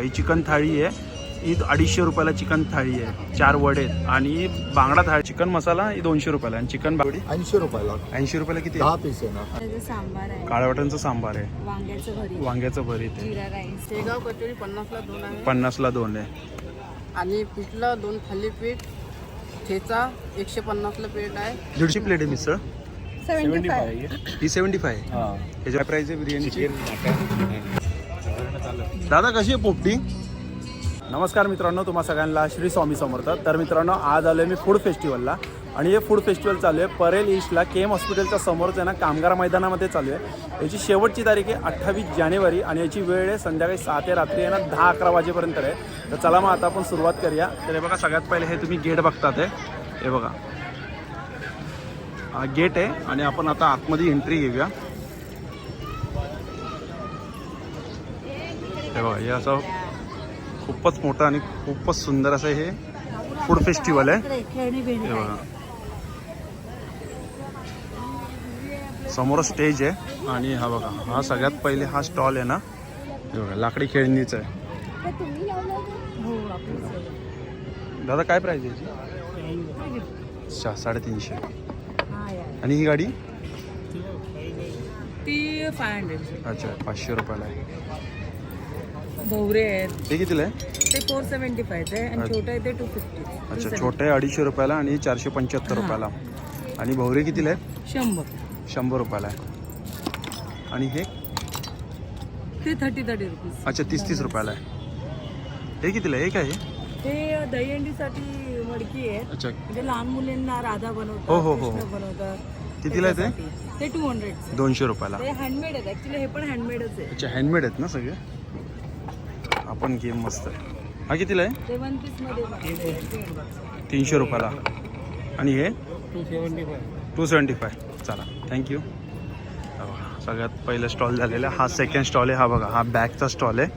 ही chicken थाळी आहे. ही अडीचशे रुपयाला चिकन थाळी आहे. चार वडे. आणि बांगडा थाळी. चिकन मसाला ही दोनशे रुपयाला आणि चिकन बावडी ऐंशी रुपयाला. ऐंशी रुपयाला किती दहा? पीस आहे सांबार आहे. काळ्या वाटांचं सांबार आहे. वांग्याचं भरीत. वांग्याचं भरीत आहे. जिरा राईस. शेगाव कचोरी पन्नासला दोन आहे. पन्नासला दोन आहे. आणि पिठलं दोन थालीपीठ ठेचा एकशे पन्नासला प्लेट आहे. दीडशे प्लेट आहे मिसळ. ही सेव्हन्टी फाय ह्याच्या प्राईस आहे बिर्याणीची. दादा कशी आहे पोपटी? नमस्कार मित्रांनो तुम्हा सगळ्यांना श्री स्वामी समर्थ. तर मित्रांनो आज आलो मी फूड फेस्टिवलला आणि हे फूड फेस्टिवल चालू आहे परेल ईस्टला. के एम हॉस्पिटलच्या समोरच आहे ना कामगार मैदानामध्ये चालू आहे. याची शेवटची तारीख आहे अठ्ठावीस जानेवारी आणि याची वेळ आहे संध्याकाळी सात ते रात्री आहे ना दहा अकरा वाजेपर्यंत आहे. तर चला मग आता आपण सुरुवात करूया. तर हे बघा सगळ्यात पहिले हे तुम्ही गेट बघतात आहे हे बघा. गेट आहे आणि आपण आता आतमध्ये एंट्री घेऊया. हे बघा हे असं खूपच मोठं आणि खूपच सुंदर असं हे फूड फेस्टिवल आहे. हे बघा. समोर स्टेज आहे आणि हा बघा हा सगळ्यात पहिले हा स्टॉल आहे ना. हे बघा लाकडी खेळणीचा आहे. हो दादा काय प्राईज आहे याची? अच्छा साडेतीनशे. आणि ही गाडी? ती फाय हंड्रेड अच्छा पाचशे रुपयाला आहे. भवरे आहेत. हे कितीला आहे? ते फोर सेव्हन्टी फायचं आहे आणि. छोटं आहे ते टू फिफ्टी अच्छा छोटे आहे अडीचशे रुपयाला आणि चारशे पंच्याहत्तर हा. रुपयाला. आणि भवरे कितीला आहे? शंभर. शंभर रुपयाला आहे. आणि हे? ते थर्टी थर्टी रुपीज अच्छा तीस तीस रुपयाला आहे. हे कितीला आहे? हे काय आहे? ते दहीहंडीसाठी मडकी आहे. अच्छा. म्हणजे लहान मुलींना राधा बनवतात हो, हो, हो. कृष्ण बनवतात. कितीला आहे ते? त्याच्यासाठी. ते टू हंड्रेड दोनशे रुपयाला. ते हँडमेड आहेत. ऍक्च्युली हे पण हँडमेडच आहे. अच्छा हँडमेड आहेत ना सगळे? आपण गेम मस्त आहे. हा कितीला आहे? तीनशे रुपयाला. आणि हे? Two seventy five two seventy five चला थँक्यू सगळ्यात पहिलं स्टॉल झालेला. आहे. हा सेकंड स्टॉल आहे. हा बघा हा बॅगचा स्टॉल आहे.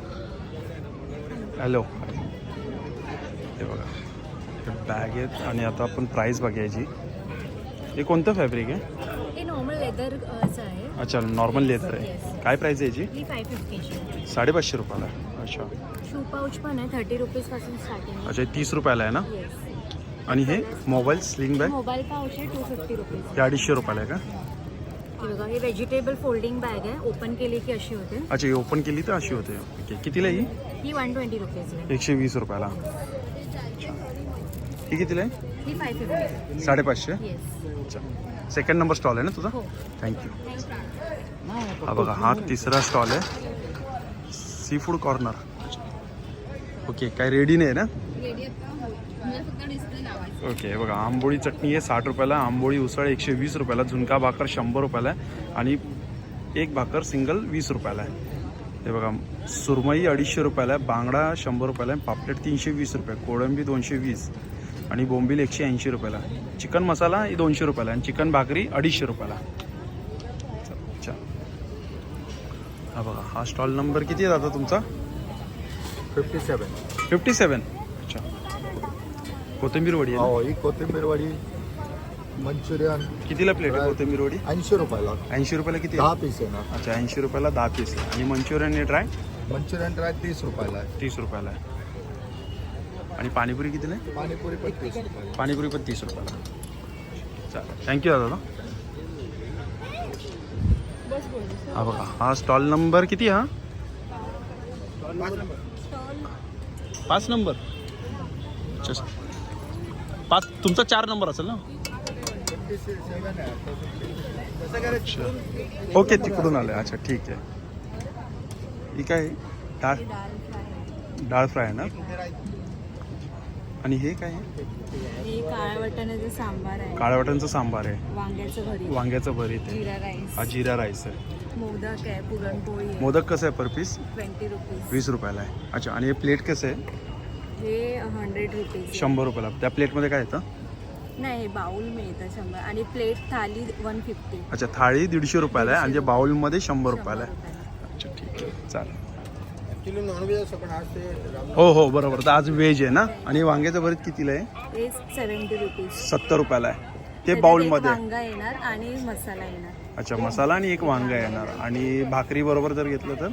हॅलो हे बघा. हे बॅग आहेत. आणि आता आपण प्राईस बघायची. हे कोणतं फॅब्रिक आहे? हे नॉर्मल लेदरचं आहे. अच्छा नॉर्मल लेदर आहे. काय प्राईस आहे याची? ही साडेपाचशे रुपयाला. अच्छा. शू पाऊच पण आहे थर्टी रुपीजपासून स्टार्टिंग अच्छा हे तीस रुपयाला आहे ना? आणि हे mobile sling bag mobile pouch आहे टू फिफ्टी रुपीज़ हे अडीचशे रुपयाला आहे का? हे बघा हे व्हेजिटेबल फोल्डिंग बॅग आहे. ओपन केली की अशी होते. अच्छा ही ओपन केली तर अशी होते. ओके कितीला आहे ही? ही वन ट्वेंटी रुपीज़ आहे. एकशे वीस रुपयाला. ही कितीला आहे? ही फाय फिफ्टी साडेपाचशे? येस अच्छा. सेकंड नंबर स्टॉल आहे ना तुझा? हो. थँक्यू हा बघा हा तिसरा स्टॉल आहे. सी फूड कॉर्नर ओके काय रेडी नाही ना? ओके बघा आंबोळी चटणी आहे साठ रुपयाला. आंबोळी उसळ एकशे वीस रुपयाला. झुणका भाकर शंभर रुपयाला आहे. आणि एक भाकर सिंगल वीस रुपयाला आहे. हे बघा सुरमई अडीचशे रुपयाला आहे बांगडा शंभर रुपयाला आहे पापलेट तीनशे वीस रुपये कोळंबी दोनशे वीस आणि बोंबील एकशे ऐंशी रुपयाला चिकन मसाला ही दोनशे रुपयाला आणि चिकन भाकरी अडीचशे रुपयाला अच्छा हा स्टॉल नंबर किती आहे दादा तुमचा? फिफ्टी सेवन फिफ्टी सेवन अच्छा. कोथिंबीर वडी आहे हो ही कोथिंबीर वडी मंचुरियन? कितीला प्लेट आहे कोथिंबीर वडी? ऐंशी रुपयाला. ऐंशी रुपयाला किती दहा आहे? पीस आहे ना. अच्छा ऐंशी रुपयाला दहा पीस आहे. आणि मंचुरियन हे ड्राय? मंचुरियन ड्राय तीस रुपयाला आहे. तीस रुपयाला आहे. आणि पाणीपुरी कितीला आहे? पाणीपुरी पण तीस रुपयाला. पाणीपुरी पण तीस रुपयाला. चालेल. थँक्यू दादा. हा बघा हा स्टॉल नंबर किती हा? पाच नंबर. अच्छा पाच तुमचा चार नंबर असेल ना? अच्छा. ओके तिकडून आलं. अच्छा ठीक आहे. ही काय? आहे? डाळ डाळ फ्राय आहे ना? आणि हे काय आहे? हे काळ्या वाटाण्याचं सांबार आहे. काळ्या वाटांचं सांबार आहे. वांग्याचं भरीत. वांग्याचं भरीत आहे. जिरा राईस. हा जिरा राईस आहे. मोदक आहे पुरणपोळी आहे. मोदक कसं आहे पर पीस? ट्वेंटी रुपीज वीस रुपयाला आहे. अच्छा आणि हे प्लेट कसं आहे? हे हंड्रेड रुपीज शंभर रुपयाला. त्या प्लेटमध्ये काय येतं? नाही हे बाउल मिळतं शंभर. आणि प्लेट थाली वन फिफ्टी अच्छा थाळी दीडशे रुपयाला आहे आणि जे बाउलमध्ये शंभर रुपयाला आहे. अच्छा ठीक आहे. चालेल. ॲक्च्युली नॉनव्हेज असं पण आज ते हो हो बरोबर. तर आज व्हेज आहे ना? आणि वांग्याचं भरीत कितीला आहे? हे रुपीज सत्तर रुपयाला आहे. ते बाउलमध्ये आहे. वांगा येणार आणि मसाला येणार. अच्छा मसाला आणि एक वांगा येणार. आणि भाकरी बरोबर जर घेतलं तर?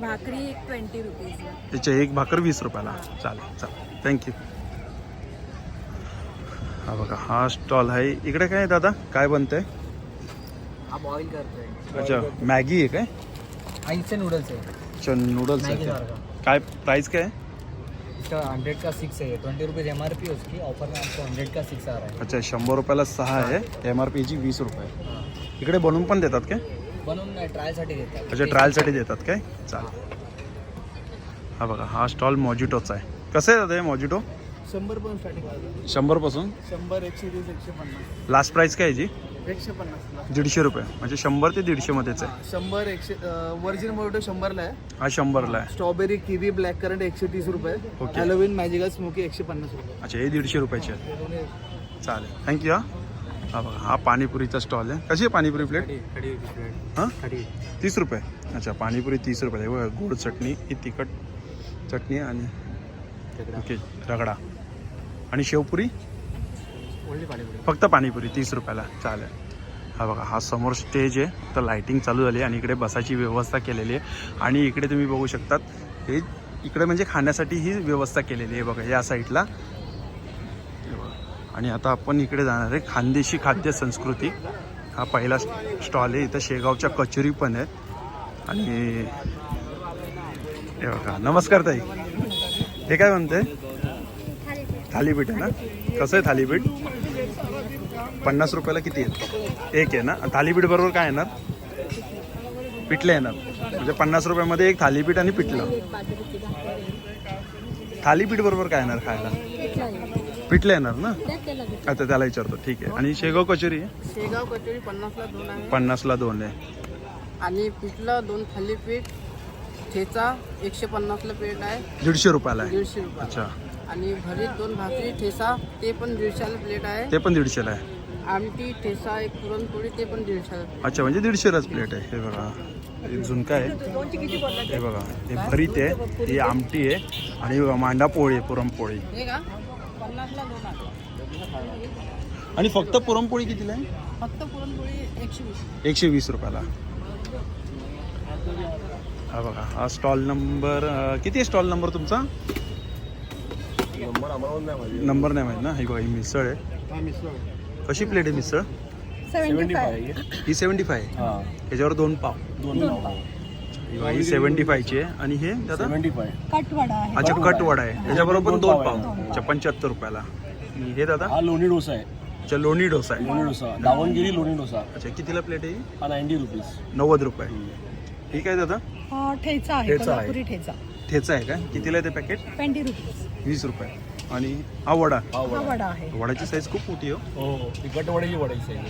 भाकरी एक ट्वेंटी रुपीजला त्याचे एक भाकर वीस रुपयाला. चालेल चालेल. थँक्यू हा बघा हा स्टॉल आहे. इकडे काय आहे दादा? काय बनतंय? हा बॉईल करतोय. अच्छा मॅगी आहे काय? आईचे नूडल्स है अच्छा नूडल्स आहे सारखा काय प्राइस काय? आहे इसका हंड्रेड का सिक्स है twenty rupees M R P है उसकी ऑफर में आपको हंड्रेड का सिक्स आ रहा है अच्छा शंभर रुपयाला सहा आहे. एम आर पीची वीस रुपये. हाँ. इकडे बनवून पण देतात काय? बनवून नाही ट्रायलसाठी देतात. अच्छा ट्रायलसाठी देतात काय? चालेल. हा बघा हा स्टॉल मॉजिटोचा आहे. कसं आहे दादा हे मॉजिटो शंभर पण स्टार्टिंग शंभरपासून शंभर एकशे वीस एकशे पन्नास. लास्ट प्राईस काय आहे याची एकशे पन्नास दीडशे रुपये. म्हणजे शंभर ते दीडशेमध्येच आहे. शंभर एकशे वर्जिन मोटो शंभरला आहे. हा शंभरला आहे. स्ट्रॉबेरी किवी ब्लॅक करंट एकशे तीस रुपये. ओके. हॅलोविन मॅजिकल स्मोकी एकशे पन्नास रुपये. अच्छा हे दीडशे रुपयाचे आहे चालेल. थँक्यू हा. हा बघा हा पाणीपुरीचा स्टॉल आहे. कशी आहे पाणीपुरी प्लेट हां? तीस रुपये. अच्छा पाणीपुरी तीस रुपये. आहे बघा गोड चटणी ही तिखट चटणी आणि ओके रगडा. आणि शेवपुरी? फक्त पाणीपुरी तीस रुपयाला. चालेल. हा बघा हा समोर स्टेज आहे. तर लाईटिंग चालू झाली आहे आणि इकडे बसायची व्यवस्था केलेली आहे. आणि इकडे तुम्ही बघू शकतात हे इकडे म्हणजे खाण्यासाठी ही व्यवस्था केलेली आहे बघा या साईडला आणि आता आपण इकडे जाणार आहे खानदेशी खाद्य संस्कृती. हा पहिला स्टॉल आहे. इथं शेगावच्या कचोरी पण आहेत. आणि हे बघा नमस्कार ताई. हे काय म्हणते थालीपीठ आहे ना? कसं आहे थालीपीठ? पन्नास रुपयाला किती आहेत एक आहे ना? थालीपीठ बरोबर काय येणार? पिठलं येणार. म्हणजे पन्नास रुपयामध्ये एक थालीपीठ आणि पिठलं. थालीपीठ बरोबर काय येणार खायला? पिठलं येणार ना? आता त्याला विचारतो. ठीक आहे. आणि शेगाव कचोरी? आहे शेगाव कचोरी पन्नासला दोन आहे. पन्नासला दोन आहे. आणि पिठलं दोन थालीपीठ ठेचा एकशे पन्नासला प्लेट आहे. दीडशे रुपयाला आहे. दीडशे रुपये अच्छा. आणि भरीत दोन भाकरी ठेचा ते पण दीडशेला प्लेट आहे. ते पण दीडशेला आहे. आमटी ठेचा एक पुरणपोळी ते पण दीडशेला. अच्छा म्हणजे दीडशेलाच प्लेट आहे. हे बघा हे झुणका आहे. हे बघा हे भरीत आहे ही आमटी आहे. आणि बघा मांडा पोळी आहे पुरणपोळी. हे का? पन्नासला दोन आहे आणि फक्त पुरणपोळी कितीला आहे? फक्त पुरणपोळी एकशे वीस. एकशे वीस रुपयाला. हा बघा हा स्टॉल नंबर अं, किती आहे स्टॉल नंबर तुमचा? नंबर नाही माहीत ना. ही बघा ही मिसळ आहे. कशी प्लेट आहे मिसळ? ही सेवन्टी फाय. त्याच्यावर दोन पाव. ही बघा, ही सेवन्टी फायची आहे. आणि हे दादा? कटवडा आहे. अच्छा कटवडा आहे. त्याच्याबरोबर पण दोन पाव अच्छा पंच्याहत्तर रुपयाला. आणि हे दादा? हा लोणी डोसा आहे. अच्छा लोणी डोसा आहे. लोणी डोसा. दावणगिरी लोणी डोसा. अच्छा कितीला प्लेट आहे ही? हा नाईन्टी रुपीज. नव्वद रुपये. ठीक आहे दादा? हा ठेचा आहे. ठेचा आहे. कोल्हापुरी ठेचा. ठेचा आहे का? कितीला आहे ते पॅकेट ट्वेंटी रुपीज. वीस रुपये. आणि हा वडा. हा हा वडा वडा आहे. वडाची साईज खूप मोठी आहे हो. हो वड्याची आहे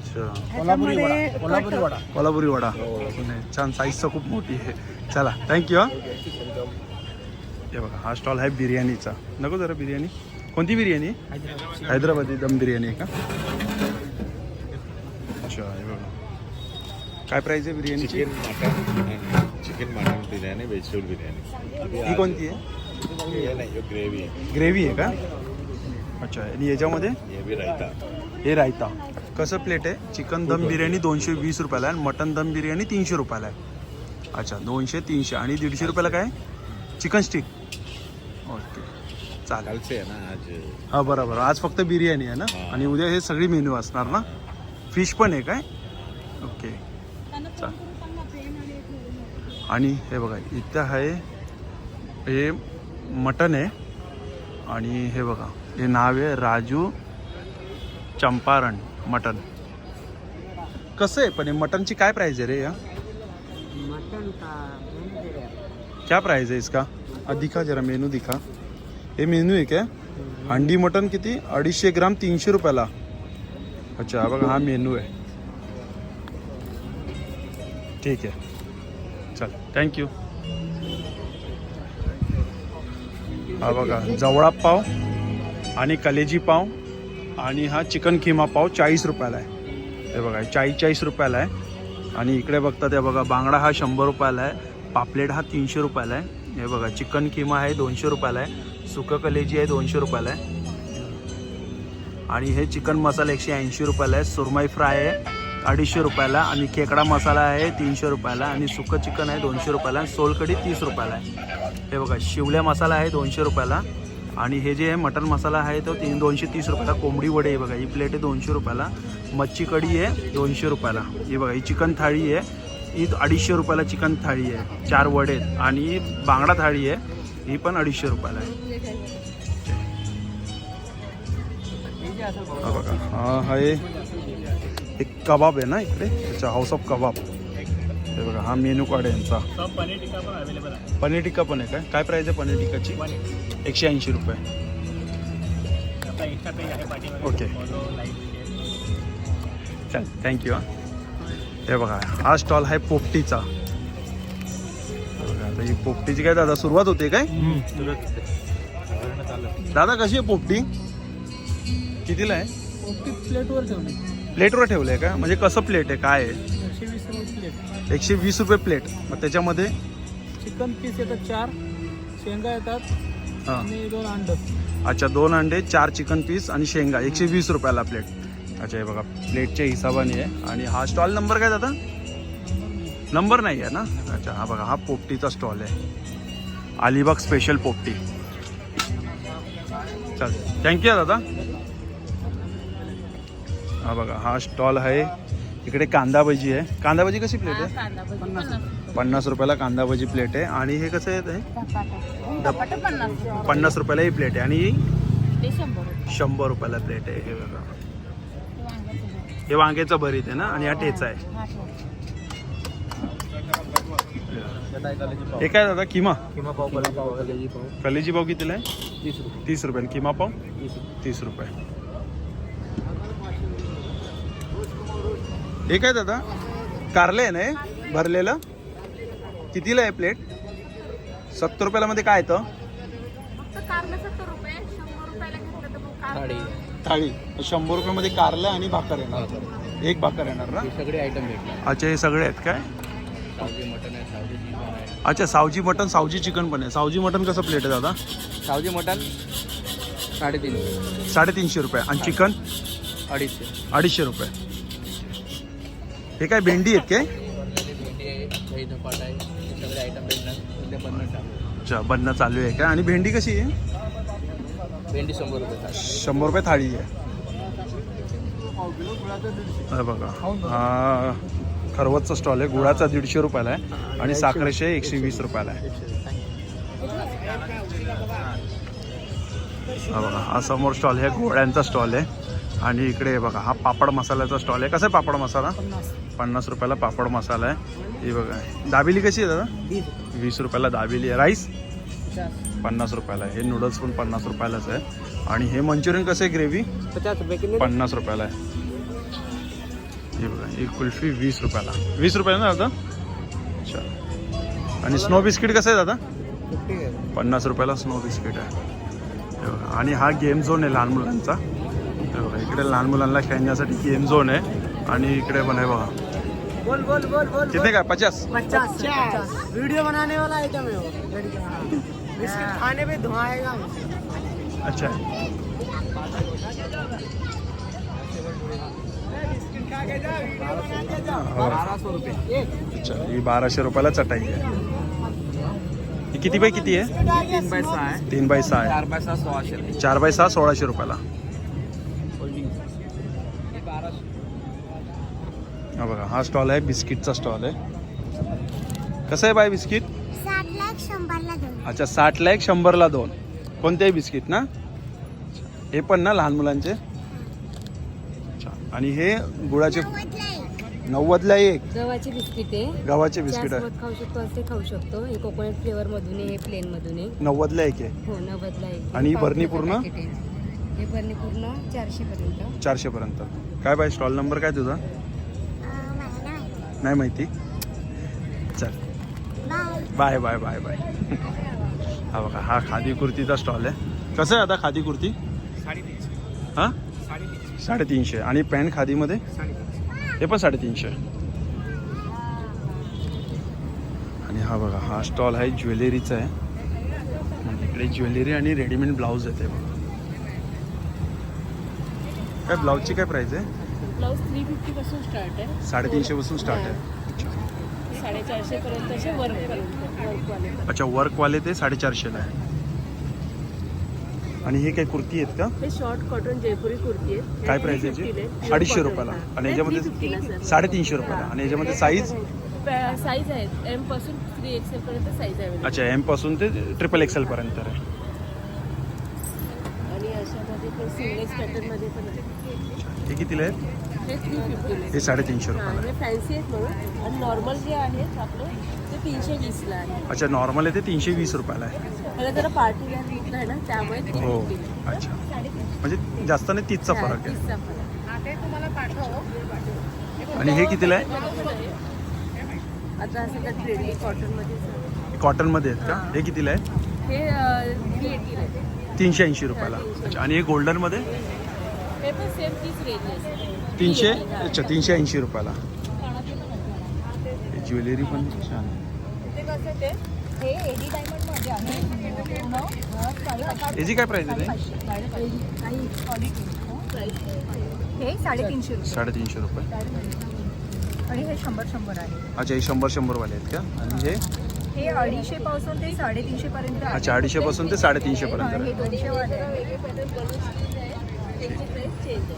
अच्छा. कोल्हापुरी वडा. ह्याच्यामध्ये कोल्हापुरी वडा. कोल्हापुरी वडा. नाही, छान साईज तर खूप मोठी आहे. चला थँक्यू हा. हे बघा हा स्टॉल आहे बिर्याणीचा. नको जरा बिर्याणी. कोणती बिर्याणी? हैदराबादी. दम बिर्याणी आहे का? अच्छा हे बघा. काय प्राईस आहे बिर्याणीची? Chicken mutton chicken mutton biryani vegetable biryani ही कोणती आहे? ग्रेव्ही आहे. ग्रेव्ही आहे का? अच्छा आणि याच्यामध्ये? हे रायता. हे रायता. कसं प्लेट आहे? चिकन दम बिर्याणी दोनशे वीस रुपयाला आहे आणि मटन दम बिर्याणी तीनशे रुपयाला आहे. अच्छा दोनशे तीनशे. आणि दीडशे रुपयाला काय? Chicken stick. ओके. चालेल. कालचे आहे ना आज. हां बरोबर. आज फक्त बिर्याणी आहे ना. आणि उद्या हे सगळी मेन्यू असणार ना? फिश पण आहे काय? ओके. चालेल आणि हे बघा इथं आहे हे मटन आहे. आणि हे बघा हे नाव आहे राजू चंपारण मटन. कसं आहे पण हे मटनची काय प्राईज आहे रे या? मटन का? क्या प्राइस है इसका? आ, दिखा जरा मेनू दिखा. हे मेनू आहे काय? अंडी मटन किती? अडीचशे ग्राम तीनशे रुपयाला. अच्छा बघा हा मेनू आहे. ठीक आहे. चल थँक्यू हा बघा जवळा पाव आणि कलेजी पाव आणि हा चिकन किमा पाव चाळीस रुपयाला आहे. हे बघा चाळीस चाळीस रुपयाला आहे. आणि इकडे बघता ते बघा बांगडा हा शंभर रुपयाला आहे. पापलेट हा तीनशे रुपयाला आहे. हे बघा चिकन किमा आहे दोनशे रुपयाला आहे. सुकं कलेजी आहे दोनशे रुपयाला आहे. आणि हे चिकन मसाला एकशे ऐंशी रुपयाला आहे. सुरमई फ्राय आहे. अडीचशे रुपयाला आणि खेकडा मसाला आहे तीनशे रुपयाला आणि सुकं चिकन आहे दोनशे रुपयाला आणि सोलकढी तीस रुपयाला आहे. हे बघा शिवल्या मसाला आहे दोनशे रुपयाला आणि हे जे आहे मटन मसाला आहे तो तीन दोनशे तीस रुपयाला. कोंबडी वडे आहे बघा ही प्लेट आहे दोनशे रुपयाला. मच्छी कढी आहे दोनशे रुपयाला. ही बघा ही चिकन थाळी आहे. ही अडीचशे रुपयाला चिकन थाळी आहे. चार वडे आणि बांगडा थाळी आहे. ही पण अडीचशे रुपयाला आहे. हा बघा हा आहे कबाब आहे ना इकडे? अच्छा हाऊस ऑफ कबाब. हे बघा हा मेनू कार्ड आहे यांचा. पनीर टिक्का पण आहे. काय? काय प्राईस आहे पनीर टिक्काची? एकशे ऐंशी रुपये. ओके. चल थँक्यू हां. हे बघा हा स्टॉल आहे पोपटीचा. हे बघा, आता ही पोपटीची काय दादा सुरुवात होते काय? दादा कशी आहे पोपटी? कितीला आहे? प्लेटवर ठेवली. प्लेटवर ठेवलंय का? म्हणजे कसं प्लेट आहे? काय आहे? एकशे वीस रुपये प्लेट एकशे वीस रुपये प्लेट मग त्याच्यामध्ये? चिकन पीस येतात चार शेंगा येतात हां. आणि दोन अंड. अच्छा दोन अंडे चार चिकन पीस आणि शेंगा. एकशे वीस रुपयाला प्लेट अच्छा हे बघा प्लेटच्या हिशोबाने आहे. आणि हा स्टॉल नंबर काय दादा? नंबर नाही आहे ना? अच्छा हा बघा हा पोपटीचा स्टॉल आहे. अलिबाग स्पेशल पोपटी. चल. थँक्यू दादा. हा बघा हा स्टॉल आहे. इकडे कांदा भजी आहे. कांदा भजी कशी प्लेट आहे? पन्नास रुपयाला कांदा भजी प्लेट आहे. आणि हे कसं आहे ते? पन्नास रुपयाला ही प्लेट आहे. आणि ही? शंभर रुपयाला प्लेट आहे. हे बघा. हे वांग्याचं भरीत आहे. ना? आणि हा ठेचा आहे. हे काय दादा किमा. किंवा पाव कलेजी पाव कलेजी पाव. कलेजी पाव कितीला आहे? तीस रुपये. तीस किमा पाव? तीस रुपये. हे काय दादा. कारले आहे ना? भरलेलं. कितीला आहे प्लेट सत्तर रुपयाला मध्ये काय येतं थाळी. थाळी. शंभर रुपयामध्ये कारलं आणि भाकर येणार. एक भाकर येणार ना? हे सगळे आयटम भेटणार. अच्छा हे सगळे आहेत काय? सावजी मटन आहे सावजी चिकन आहे. अच्छा सावजी मटन सावजी चिकन पण आहे. सावजी मटन कसं प्लेट आहे दादा? सावजी मटन साडेतीनशे. साडेतीनशे रुपये. आणि चिकन अडीचशे. अडीचशे रुपये. हे काय भेंडी आहेत काय? भेंडी आहे दही धपाट आहे हे सगळे आयटम भेटणार उद्या बनणार चालू अच्छा बनणं चालू आहे काय आणि भेंडी कशी आहे? भेंडी शंभर रुपये थाळी. शंभर रुपये थाळी आहे. हे बघा. हा खरवतचा स्टॉल आहे. गुळाचा दीडशे रुपयाला आहे. आणि साखरेचे एकशे वीस रुपयाला आहे. हा बघा हा समोर स्टॉल आहे. घोड्यांचा स्टॉल आहे. आणि इकडे हे बघा हा पापड मसाल्याचा स्टॉल आहे. कसा आहे पापड मसाला? पन्नास रुपयाला पापड मसाला आहे. हे बघा. दाबेली कशी आहे दादा? वीस. रुपयाला दाबेली आहे. राईस? पन्नास रुपयाला हे नूडल्स पण पन्नास रुपयालाच आहे. आणि हे मंचुरियन कसं आहे ग्रेव्ही पन्नास रुपयाला आहे. हे बघा. ही कुल्फी वीस रुपयाला. वीस रुपयाला ना दादा? अच्छा. आणि स्नो बिस्किट कसं आहे दादा? पन्नास रुपयाला स्नो बिस्किट आहे. आणि हा गेम झोन आहे लहान मुलांचा. बघा. इकडे लहान मुलांना खेळण्यासाठी गेम झोन आहे. आणि इकडे पण आहे बघा. बोल बोल बोल बोल किती काय पचास? पचास वीडियो बनाने वाला आइटम है वो बिस्किट खाने पे धुआँ आएगा अच्छा बारह सौ रुपये अच्छा ही। बाराशे रुपयाला चटाई आहे ही? किती बाय किती आहे तीन बाय सहा है। तीन बाय सहा आहे चार चार बाय सहा सोळाशे रुपयाला। हा हा स्टॉल आहे बिस्किटचा स्टॉल आहे. कसं आहे बाय बिस्किट? साठ लाख शंभरला दोन. अच्छा साठला एक शंभरला दोन. कोणतेही बिस्किट ना? हे पण ना लहान मुलांचे? अच्छा आणि हे गुळाचे नव्वदला एक. गव्हाची बिस्किट आहे. गव्हाचे बिस्किट आहे. खाऊ शकतो असे खाऊ शकतो. हे कोकोनट फ्लेवर मधून हे प्लेन मधून आहे. नव्वदला एक आहे. हो नव्वदला एक. आणि ही भरणी पूर्ण? हे भरणी पूर्ण चारशे पर्यंत चारशे पर्यंत काय बाय स्टॉल नंबर काय तुझा? नाही माहिती. चल. बाय बाय बाय बाय हा बघा हा खादी कुर्तीचा स्टॉल आहे. कसं आहे आता खादी कुर्ती? हां? साडेतीनशे. आणि पॅन्ट खादीमध्ये? हे पण साडेतीनशे. आणि हा बघा हा स्टॉल आहे ज्वेलरीचा आहे. इकडे ज्वेलरी आणि रेडीमेड ब्लाऊज येते बघा. काय ब्लाऊजची काय प्राईस आहे? ब्लाऊज थ्री फिफ्टी पासून स्टार्ट आहे. साडेतीनशे पासून स्टार्ट आहे. अच्छा साडेचारशे वर्क पर्यंत वर्कवाले अच्छा वर्कवाले ते साडेचारशेला आहे. आणि हे काय कुर्ती आहेत का? हे शॉर्ट कॉटन जयपुरी कुर्ती आहे काय प्राइस आहे याची? अडीचशे रुपयाला. आणि याच्यामध्ये साडेतीनशे रुपयाला. आणि याच्यामध्ये साईज साईज आहेत. एमपासून थ्री एक्सेल पर्यंत साईज आहे अच्छा एमपासून ते ट्रिपल एक्सेल पर्यंत आहे. पण पण आहे. हे कितीला आहेत? हे थ्री फिफ्टीला हे साडेतीनशे रुपयाला. हे फॅन्सी आहेत म्हणून. आणि नॉर्मल जे आहेत आपले ते तीनशे वीसला आहे. अच्छा नॉर्मल आहे ते तीनशे वीस रुपयाला आहे. मला जरा पार्टी वेअर घेतलं आहे ना त्यामुळे थ्री हो फिफ्टीला अच्छा. म्हणजे जास्त नाही तीसचा फरक आहे. तीसचा फरक. ते तुम्हाला पाठव. आणि हे कितीला आहे? आता असं ट्रेंडी कॉटनमध्ये कॉटनमध्ये आहेत का? हे. कितीला आहे? हे थ्री एटीला आहे. तीनशे ऐंशी रुपयाला. अच्छा आणि हे गोल्डनमध्ये तीनशे? अच्छा तीनशे ऐंशी रुपयाला. ज्वेलरी पण छान हे याची काय प्राईस आहे हे साडेतीनशे रुपये. साडेतीनशे रुपये. आणि हे शंभर शंभर आहे. अच्छा हे शंभर शंभरवाले आहेत का? आणि हे? हे अडीचशे पासून ते साडेतीनशे पर्यंत आहे. अच्छा अडीचशे पासून ते साडेतीनशे हा, पर्यंत हे आहे. दोनशे वाले आहे.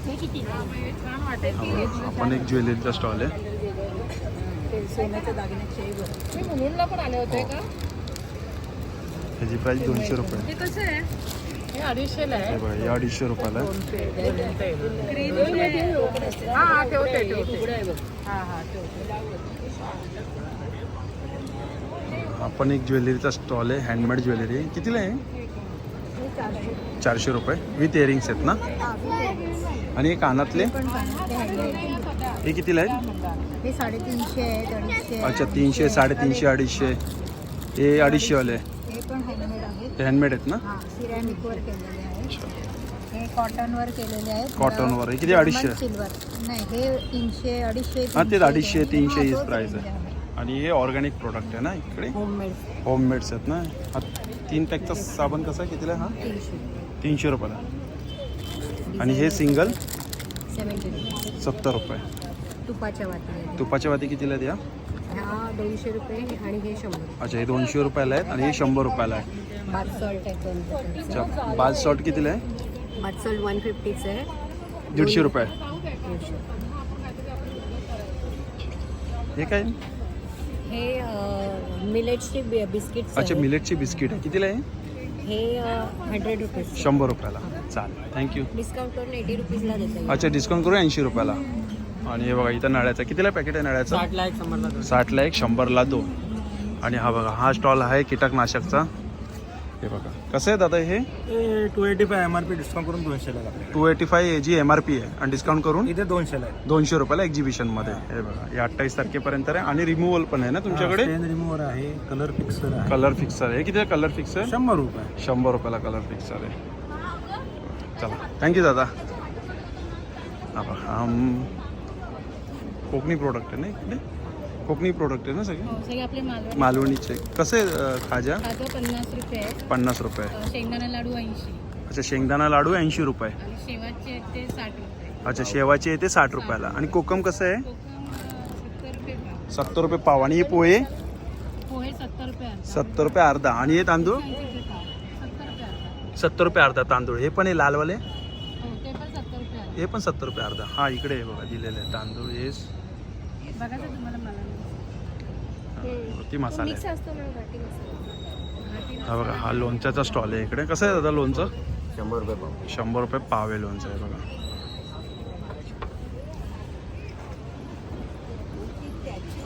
हे किती? हा आपण एक ज्वेलरीचा स्टॉल आहे. सोन्याच्या दागिन्याचे मी मुलुंडला पण आले होते का? ह्याची प्राईस दोनशे रुपये. हे कसं आहे? हे अडीचशेला हे आहे बघा हे अडीचशे रुपयाला आहे. हा हा ठेवते ठेवते. हा हा ठेवते. आपण एक ज्वेलरीचा स्टॉल आहे हँडमेड ज्वेलरी. कितीला आहे? चारशे रुपये. विथ इयरिंग्स आहेत ना? आणि हे कानातले? हे कितीला आहेत? हे. अच्छा तीनशे साडेतीनशे अडीचशे. हे अडीचशेवाले. हे पण हँडमेड आहेत ते हँडमेड आहेत ना? हा सिरॅमिक वर केलेले आहेत. अच्छा. हे कॉटन वर केलेले आहेत. Cotton वर. हे किती? अडीचशे? सिल्वर नाही हे तीनशे अडीचशे हा ते अडीचशे तीनशे. हा, हीच प्राईस आहे. आणि हे ऑर्गॅनिक प्रोडक्ट आहे ना इकडे? होममेड होममेड्स आहेत ना? हा तीन पॅकचा साबण कसा आहे? कितीला हा? तीनशे. रुपयाला. आणि हे सिंगल सत्तर रुपये. तुपाच्या वाटी. तुपाच्या वाती कितीला आहेत या ह्या दोनशे रुपये आणि हे शंभर. अच्छा हे दोनशे रुपयाला आहेत आणि हे शंभर रुपयाला आहे बाल सॉल्ट कितीला आहे? बाथ सॉल्ट वन फिफ्टीचं आहे. दीडशे रुपये. हे काय? हे मिलेटचे बिस्किट्स अच्छा मिलेटची बिस्किट आहे. कितीला आहे? हे हंड्रेड रुपीज शंभर रुपयाला. चालेल. थँक्यू डिस्काउंट करून एटी रुपीजला देता. अच्छा डिस्काउंट करू ऐंशी रुपयाला. आणि हे बघा इथं नळ्याचं. कितीला पॅकेट आहे नळ्याचं? साठला एक शंभरला साठला एक शंभरला दोन. आणि हा बघा हा स्टॉल आहे कीटकनाशकचा. हे बघा. कसं आहे दादा हे? Two eighty five M R P discount करून दोनशेला आहे टू एटी फाय जी एम आर पी आहे. आणि डिस्काउंट करून? इथे दोनशेला आहे. दोनशे रुपयाला एक्झिबिशनमध्ये हे बघा हे अठ्ठावीस तारखेपर्यंत आहे आणि रिमूव्हल पण आहे ना तुमच्याकडे? रिमूव्हर आहे कलर पिक्सर आहे. कलर फिक्सर आहे. हे किती कलर फिक्सर शंभर रुपये. शंभर रुपयाला कलर फिक्सर आहे. चला. थँक्यू दादा. हा बघा कोकणी प्रोडक्ट आहे ना इकडे? कोकणी प्रोडक्ट आहे ना सगळे? सगळे आपले मालवणी. मालवणीचे कसे आहे, अ, खाजा? पन्नास रुपये आहे पन्नास रुपये. अ, शेंगदाणा लाडू ऐंशी. अच्छा शेंगदाणा लाडू ऐंशी रुपये. आणि शेवाचे आहेत ते साठ रुपये. अच्छा शेवाचे येते साठ रुपयाला. आणि कोकम कसं आहे? कोकम अ, सत्तर रुपये पाव. सत्तर रुपये पाव. आणि हे पोहे? पोहे सत्तर रुपये अर्धा. सत्तर रुपये अर्धा. आणि हे तांदूळ? ऐंशी रुपये पाव. सत्तर रुपये अर्धा. सत्तर रुपये अर्धा तांदूळ. हे पण आहे लालवाले? हो ते पण सत्तर रुपये अर्धा. हे पण सत्तर रुपये अर्धा. हा इकडे आहे बघा दिलेले आहे तांदूळ. हे बघायचं तुम्हाला मला ती मसाले मिक्स असतो ना घाटी मसाला. हा बघा हा लोणच्याचा स्टॉल आहे इकडे. कसं आहे दादा लोणचं? शंभर रुपये पाव. शंभर रुपये पाव आहे लोणचं आहे बघा.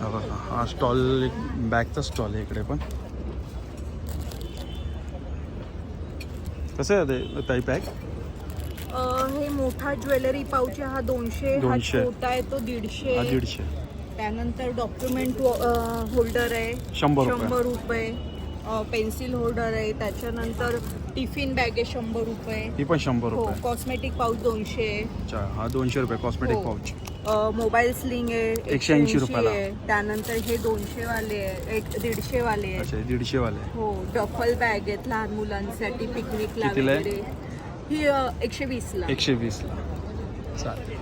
हा बघा हा स्टॉल एक बॅगचा स्टॉल आहे इकडे पण. कसं आहे ते ताई बॅग? हे मोठा ज्वेलरी पाऊच आहे. हा दोनशे हा दोनशे. छोटा आहे तो दीडशे. हा दीडशे. त्यानंतर डॉक्युमेंट होल्डर आहे. शंभर रुपये. शंभर रुपये. पेन्सिल होल्डर आहे. त्याच्यानंतर टिफिन बॅग आहे शंभर रुपये. ही पण शंभर हो रुपये. कॉस्मेटिक पाऊच दोनशे. अच्छा हा दोनशे रुपये कॉस्मेटिक हो. पाऊच आहे मोबाईल स्लिंग आहे 180 रुपयाला. आहे. त्यानंतर हे दोनशे वाले आहे एक दीडशे वाले आहे. अच्छा हे हो डफल बॅग आहेत लहान मुलांसाठी पिकनिकला कितीला आहे? वगैरे ही अ, एकशे वीसला. एकशे वीसला. चालेल.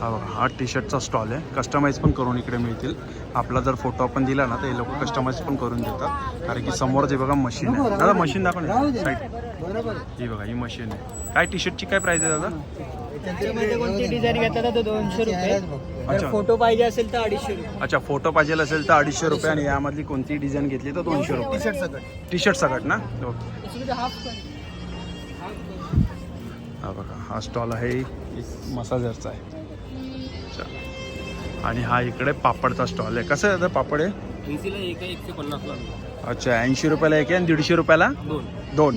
हा बघा हा टी शर्टचा स्टॉल आहे. कस्टमाइज पण करून इकडे मिळतील. आपला जर फोटो आपण दिला ना तर हे लोक कस्टमाइज पण करून देतात. कारण की समोर जे बघा मशीन आहे. दादा मशीन दाखव ना. साईड ही बघा ही मशीन आहे. काय टी शर्टची काय प्राइस आहे दादा? कोणती डिझाईन तर दोनशे रुपये. फोटो पाहिजे असेल तर अडीचशे रुपये. अच्छा फोटो पाहिजे असेल तर अडीचशे रुपये आणि यामधली कोणती डिझाईन घेतली तर दोनशे रुपये. शर्ट सकट टी शर्ट सगट ना ओके हाफ हा बघा हा स्टॉल आहे. एक मसाजरचा आहे. आणि हा इकडे पापडचा स्टॉल आहे. कसं आहे दादा पापड आहे ऐंशीला एक आहे एकशे पन्नासला अच्छा ऐंशी रुपयाला एक आहे आणि दीडशे रुपयाला? दोन. दोन.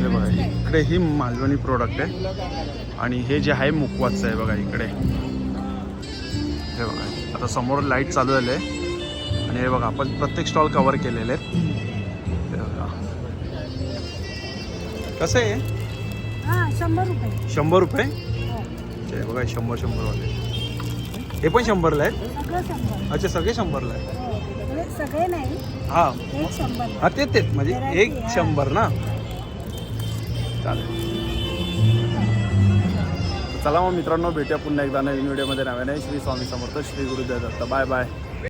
हे बघा इकडे ही मालवणी प्रोडक्ट आहे. आणि हे जे आहे मुकवाचं आहे बघा इकडे. हे बघा आता समोर लाइट चालू झाले आणि हे बघा आपण प्रत्येक स्टॉल कव्हर केलेले आहेत. बघा. कसं आहे? हा शंभर रुपये. शंभर रुपये? अच्छा, हे बघा हे शंभर शंभर वाले हे पण शंभरला आहेत? सगळं शंभर. अच्छा सगळे शंभरला आहे म्हणजे सगळे नाही हां. एक शंभर. हा तेच तेच. म्हणजे एक शंभर ना? चालेल. चला मग मित्रांनो भेटूया पुन्हा एकदा नवीन व्हिडिओमध्ये नव्याने श्री स्वामी समर्थ श्री गुरुदेव दत्त. Bye bye